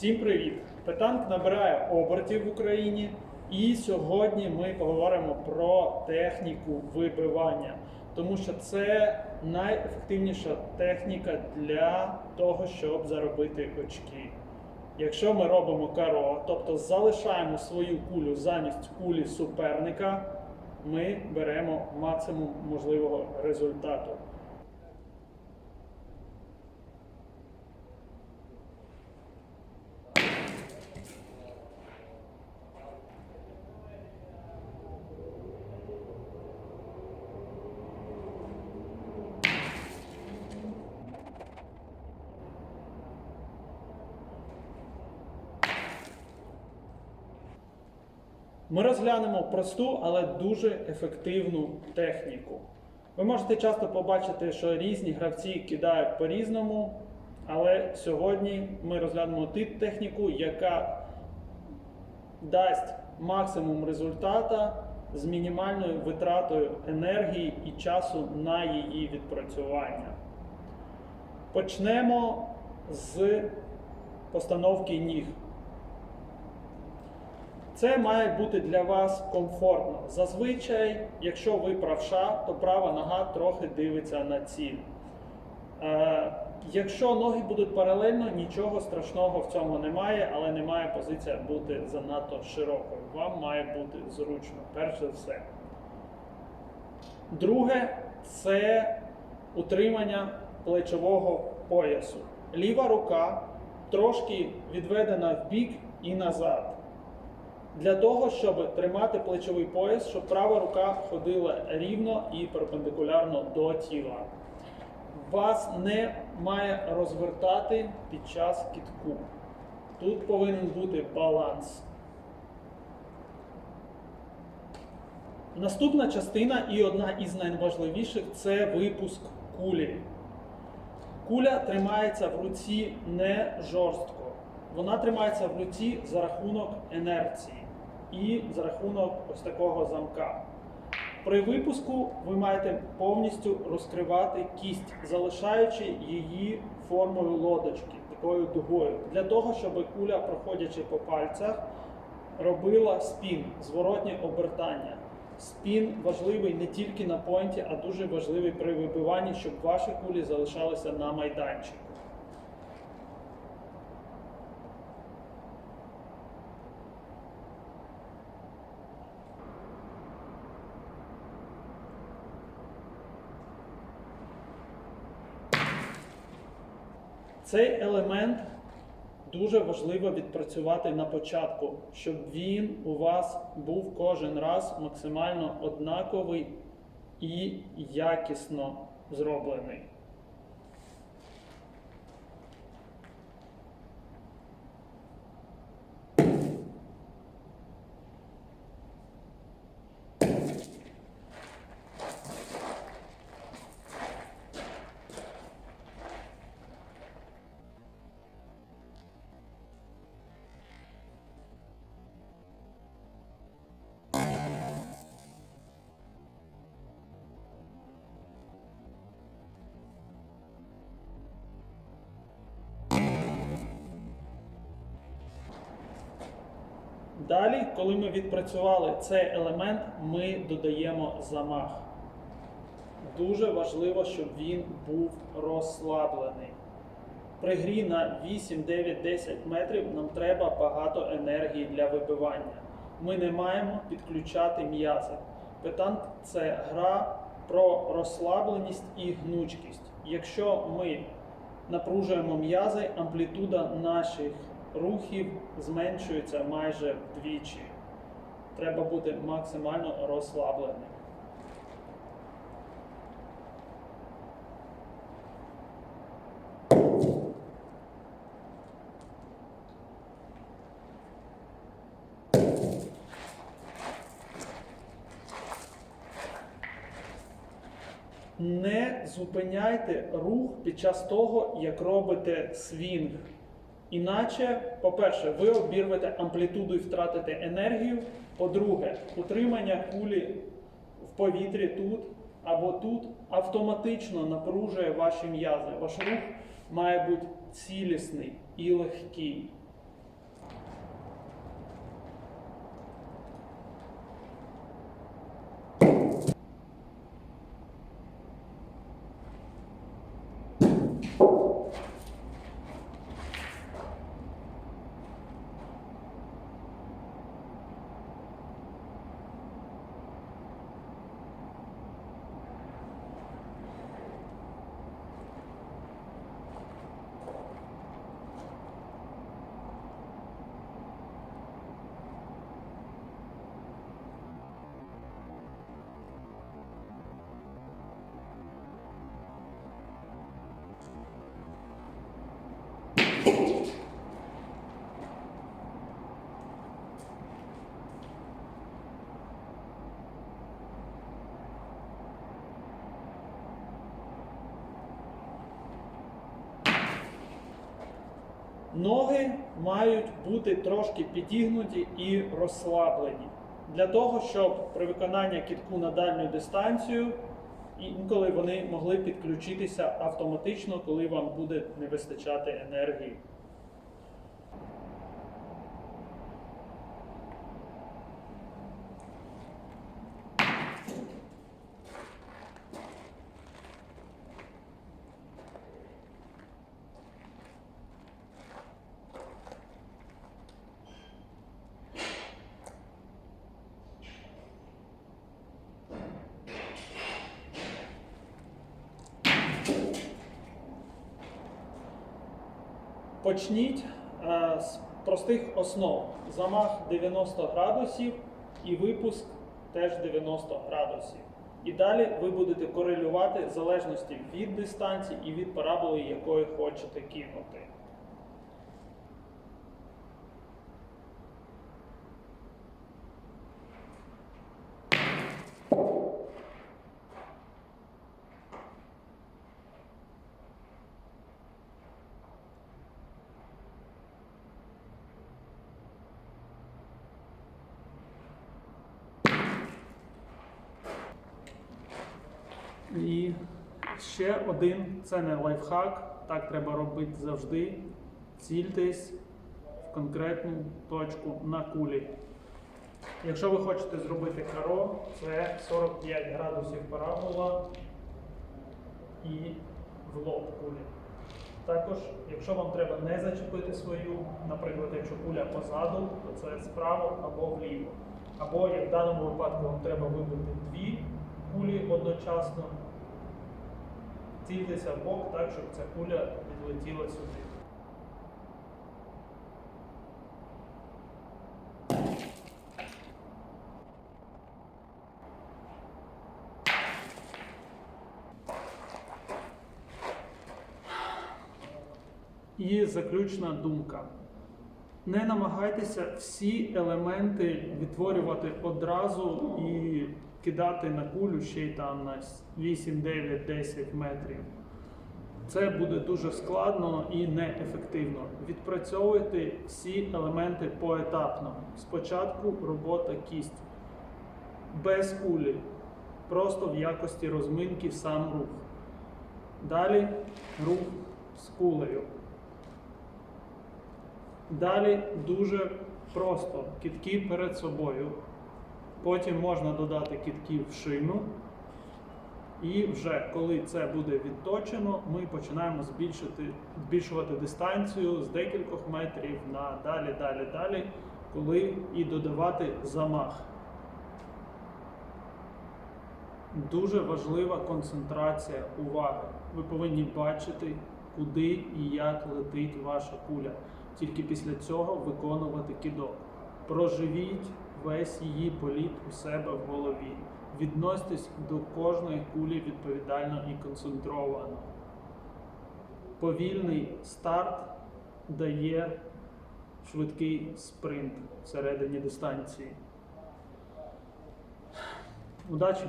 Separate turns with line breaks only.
Всім привіт! Петанк набирає обертів в Україні, і сьогодні ми поговоримо про техніку вибивання, тому що це найефективніша техніка для того, щоб заробити очки. Якщо ми робимо каро, тобто залишаємо свою кулю замість кулі суперника, ми беремо максимум можливого результату. Ми розглянемо просту, але дуже ефективну техніку. Ви можете часто побачити, що різні гравці кидають по-різному, але сьогодні ми розглянемо ту техніку, яка дасть максимум результата з мінімальною витратою енергії і часу на її відпрацювання. Почнемо з постановки ніг. Це має бути для вас комфортно. Зазвичай, якщо ви правша, то права нога трохи дивиться на ціль. Е, якщо ноги будуть паралельно, нічого страшного в цьому немає, але не має позиція бути занадто широкою. Вам має бути зручно, перш за все. Друге це утримання плечового поясу. Ліва рука трошки відведена в бік і назад. Для того, щоб тримати плечовий пояс, щоб права рука ходила рівно і перпендикулярно до тіла. Вас не має розвертати під час кітку. Тут повинен бути баланс. Наступна частина і одна із найважливіших це випуск кулі. Куля тримається в руці не жорстко. Вона тримається в руці за рахунок інерції і за рахунок ось такого замка. При випуску ви маєте повністю розкривати кість, залишаючи її формою лодочки, такою дугою, для того, щоб куля, проходячи по пальцях, робила спін, зворотнє обертання. Спін важливий не тільки на поінті, а дуже важливий при вибиванні, щоб ваші кулі залишалися на майданчику. Цей елемент дуже важливо відпрацювати на початку, щоб він у вас був кожен раз максимально однаковий і якісно зроблений. Далі, коли ми відпрацювали цей елемент, ми додаємо замах. Дуже важливо, щоб він був розслаблений. При грі на 8, 9, 10 метрів нам треба багато енергії для вибивання. Ми не маємо підключати м'язи. Петанк це гра про розслабленість і гнучкість. Якщо ми напружуємо м'язи, амплітуда наших рухів зменшується майже вдвічі. Треба бути максимально розслабленим. Не зупиняйте рух під час того, як робите свінг. Іначе, по-перше, ви обірвете амплітуду і втратите енергію. По-друге, утримання кулі в повітрі тут або тут автоматично напружує ваші м'язи. Ваш рух має бути цілісний і легкий. Ноги мають бути трошки підігнуті і розслаблені. Для того, щоб при виконанні кітку на дальню дистанцію інколи вони могли підключитися автоматично, коли вам буде не вистачати енергії. Почніть е, з простих основ. Замах 90 градусів і випуск теж 90 градусів. І далі ви будете корелювати в залежності від дистанції і від параболи, якої хочете кинути. І ще один це не лайфхак, так треба робити завжди. Цільтесь в конкретну точку на кулі. Якщо ви хочете зробити каро, це 45 градусів парабола і в лоб кулі. Також, якщо вам треба не зачепити свою, наприклад, якщо куля позаду, то це справа або вліво. Або як в даному випадку вам треба вибити дві кулі одночасно, цільтеся в бок так, щоб ця куля відлетіла сюди. І заключна думка. Не намагайтеся всі елементи відтворювати одразу і кидати на кулю ще й там на 8, 9, 10 метрів. Це буде дуже складно і неефективно. Відпрацьовуйте всі елементи поетапно. Спочатку робота кість без кулі, просто в якості розминки сам рух. Далі рух з кулею. Далі дуже просто кітки перед собою. Потім можна додати кітки в шину. І вже коли це буде відточено, ми починаємо збільшити, збільшувати дистанцію з декількох метрів на далі, далі, далі, коли і додавати замах. Дуже важлива концентрація уваги. Ви повинні бачити, куди і як летить ваша куля. Тільки після цього виконувати кидок. Проживіть весь її політ у себе в голові. Відносьтесь до кожної кулі відповідально і концентровано. Повільний старт дає швидкий спринт всередині дистанції. Удачі!